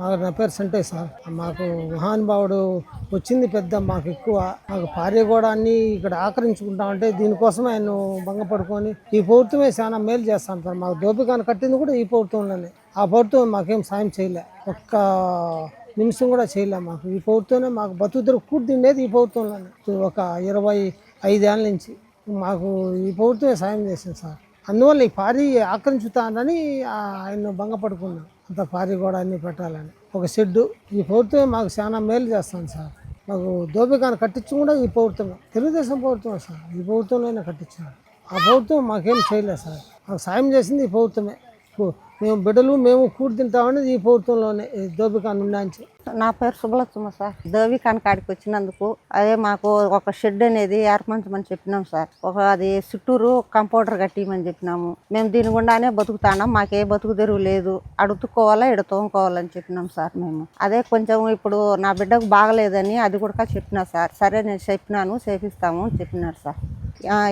మాకు నా ఉంటాయి సార్. మాకు మహానుభావుడు వచ్చింది పెద్ద మాకు ఎక్కువ. మాకు భార్య కూడా అన్ని ఇక్కడ ఆక్రమించుకుంటామంటే దీనికోసమే ఆయన భంగపడుకొని ఈ ప్రభుత్వమే చాలా మేలు చేస్తాను సార్. మాకు దోపికాన్ని కట్టింది కూడా ఈ ప్రభుత్వంలోనే. ఆ ప్రభుత్వం మాకేం సాయం చేయలే. ఒక్క నిమిషం కూడా చేయలే మాకు. ఈ ప్రభుత్వమే మాకు బతుకుతురు కూర్చుండేది ఈ ప్రభుత్వంలోనే. ఒక ఇరవై ఐదేళ్ళ నుంచి మాకు ఈ ప్రభుత్వమే సాయం చేసింది సార్. అందువల్ల ఈ పారి ఆక్రమించుతానని ఆయన భంగపడుకున్నాం అంత పారి కూడా అన్నీ పెట్టాలని. ఒక షెడ్డు ఈ ప్రభుత్వం మాకు చాలా మేలు చేస్తాను సార్. మాకు దోపికాన్ని కట్టించి కూడా ఈ ప్రభుత్వమే. తెలుగుదేశం ప్రభుత్వమే సార్. ఈ ప్రభుత్వంలోనే కట్టించాను ఆ ప్రభుత్వం మాకేం చేయలేదు సార్. మాకు సాయం చేసింది ఈ ప్రభుత్వమే. మేము బిడ్డలు మేము కూడి ఈ ప్రభుత్వంలోనే దోబికాన్ ఉండాంచి నా పేరు సుబ్బలక్ష్మ సార్. దేవికాని కాడికి వచ్చినందుకు అదే మాకు ఒక షెడ్ అనేది ఏర్పరచమని చెప్పినాం సార్. ఒక అది చుట్టూరు కంపౌండర్ కట్టిమని చెప్పినాము. మేము దీని గుండానే బతుకుతాన్నాం మాకే బతుకు తెరువు లేదు. అడుతుకోవాలా ఇడ తోముకోవాలని చెప్పినాం సార్ మేము. అదే కొంచెం ఇప్పుడు నా బిడ్డకు బాగలేదని అది కూడా చెప్పినా సార్. సరే నేను చెప్పినాను చేపిస్తాము చెప్పినారు సార్.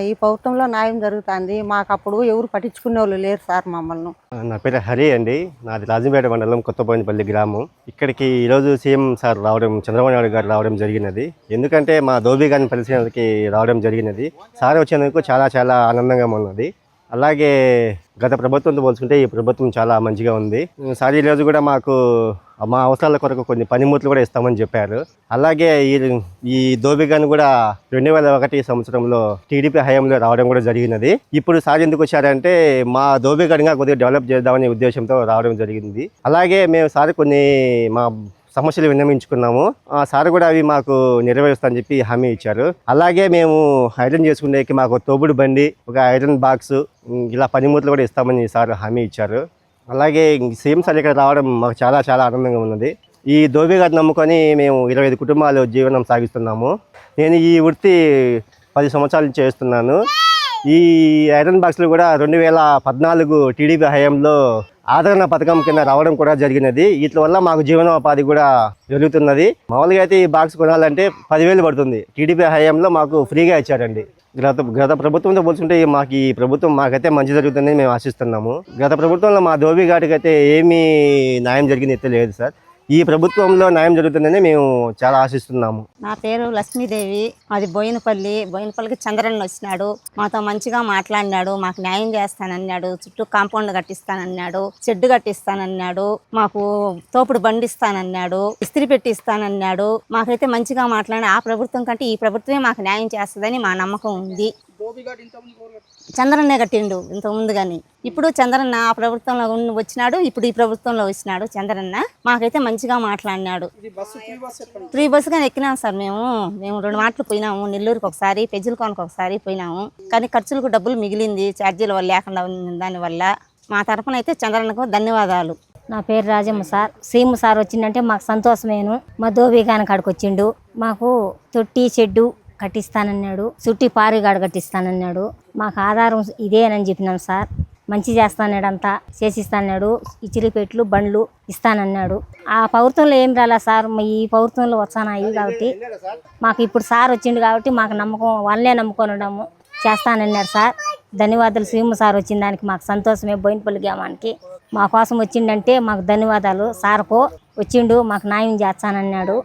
ఈ ప్రభుత్వంలో న్యాయం జరుగుతుంది. మాకు అప్పుడు ఎవరు పట్టించుకునే వాళ్ళు లేరు సార్ మమ్మల్ని. నా పేరు హరి అండి. నాది రాజంపేట మండలం కొత్తపోయినపల్లి గ్రామం. ఇక్కడికి ఈరోజు సీఎం సార్ రావడం చంద్రబాబు నాయుడు గారు రావడం జరిగినది. ఎందుకంటే మా ధోబీ గారిని పరిశీలనకి రావడం జరిగినది. సార్ వచ్చినందుకు చాలా చాలా ఆనందంగా ఉన్నది. అలాగే గత ప్రభుత్వంతో పోల్చుకుంటే ఈ ప్రభుత్వం చాలా మంచిగా ఉంది. సార్ ఈరోజు కూడా మాకు మా అవసరాల కొరకు కొన్ని పనిముట్లు కూడా ఇస్తామని చెప్పారు. అలాగే ఈ ఈ దోబిగాను కూడా రెండు వేల ఒకటి సంవత్సరంలో టీడీపీ హయాంలో రావడం కూడా జరిగినది. ఇప్పుడు సార్ ఎందుకు వచ్చారంటే మా దోబిగన్గా కొద్దిగా డెవలప్ చేద్దామనే ఉద్దేశంతో రావడం జరిగింది. అలాగే మేము సార్ కొన్ని మా సమస్యలు విన్నవించుకున్నాము. ఆ సార్ కూడా అవి మాకు నెరవేరుస్తామని చెప్పి హామీ ఇచ్చారు. అలాగే మేము ఐరన్ చేసుకునేకి మాకు తోబుడు బండి ఒక ఐరన్ బాక్స్ ఇలా పనిముట్లు కూడా ఇస్తామని సార్ హామీ ఇచ్చారు. అలాగే సీఎం సార్ ఇక్కడ రావడం మాకు చాలా చాలా ఆనందంగా ఉన్నది. ఈ దోబి గారిని నమ్ముకొని మేము ఇరవై ఐదు కుటుంబాలు జీవనం సాగిస్తున్నాము. నేను ఈ వృత్తి పది సంవత్సరాల నుంచి చేస్తున్నాను. ఈ ఐరన్ బాక్స్లు కూడా రెండు వేల పద్నాలుగు టీడీపీ హయాంలో ఆదరణ పథకం కింద రావడం కూడా జరిగినది. వీటి వల్ల మాకు జీవనోపాధి కూడా జరుగుతున్నది. మామూలుగా అయితే ఈ బాక్స్ కొనాలంటే పదివేలు పడుతుంది. టీడీపీ హయాంలో మాకు ఫ్రీగా ఇచ్చారండి. గత గత ప్రభుత్వంతో పోల్చుకుంటే మాకు ఈ ప్రభుత్వం మాకైతే మంచి జరుగుతుందని మేము ఆశిస్తున్నాము. గత ప్రభుత్వంలో మా ధోబీ ఘాటుకైతే అయితే ఏమీ న్యాయం జరిగింది అయితే లేదు సార్. ఈ ప్రభుత్వంలో న్యాయం జరుగుతుందని మేము చాలా ఆశిస్తున్నాము. నా పేరు లక్ష్మీదేవి. అది బోయినపల్లి. బోయినపల్లికి చంద్రన్ వచ్చినాడు. మాతో మంచిగా మాట్లాడినాడు. మాకు న్యాయం చేస్తానన్నాడు. చుట్టూ కాంపౌండ్ కట్టిస్తానన్నాడు. షెడ్ కట్టిస్తానన్నాడు. మాకు తోపుడు బండిస్తానన్నాడు. ఇస్త్రీ పెట్టిస్తానన్నాడు. మాకైతే మంచిగా మాట్లాడి ఆ ప్రభుత్వం కంటే ఈ ప్రభుత్వమే మాకు న్యాయం చేస్తుందని మా నమ్మకం ఉంది. చంద్రన్నే కట్టిండు ఇంత ముందు కానీ ఇప్పుడు చంద్రన్న ఆ ప్రభుత్వంలో ఉన్న- వచ్చినాడు ఇప్పుడు ఈ ప్రభుత్వంలో వచ్చినాడు చంద్రన్న. మాకైతే మంచిగా మాట్లాడినాడు. ఫ్రీ బస్సు కానీ ఎక్కినాం సార్ మేము. మేము రెండు మాటలు పోయినాము నెల్లూరుకి ఒకసారి పెజ్జలకోనకు ఒకసారి పోయినాము. కానీ ఖర్చులకు డబ్బులు మిగిలింది ఛార్జీల వల్ల లేకుండా ఉంది దానివల్ల మా తరఫున అయితే చంద్రన్నకు ధన్యవాదాలు. నా పేరు రాజమ్మ సార్. సీఎం సార్ వచ్చిందంటే మాకు సంతోషమేను. మా దోబీగాన కాడికి వచ్చిండు. మాకు తొట్టి షెడ్డు కట్టిస్తానన్నాడు. చుట్టి పారిగాడు కట్టిస్తానన్నాడు. మాకు ఆధారం ఇదేనని చెప్పినాం సార్. మంచి చేస్తాన్నాడు అంతా చేసిస్తాన్నాడు ఇచ్చిరిపెట్లు బండ్లు ఇస్తానన్నాడు. ఆ ప్రభుత్వంలో ఏం రాలే సార్? ఈ ప్రభుత్వంలో వచ్చానాయి కాబట్టి. మాకు ఇప్పుడు సార్ వచ్చిండు కాబట్టి మాకు నమ్మకం వాళ్ళనే నమ్ముకొని ఉండము. చేస్తానన్నాడు సార్. ధన్యవాదాలు సీఎం సార్ వచ్చిన దానికి మాకు సంతోషమే. బోయినపల్లి గ్రామానికి మా కోసం వచ్చిండంటే మాకు ధన్యవాదాలు. సార్కు వచ్చిండు మాకు న్యాయం చేస్తానన్నాడు.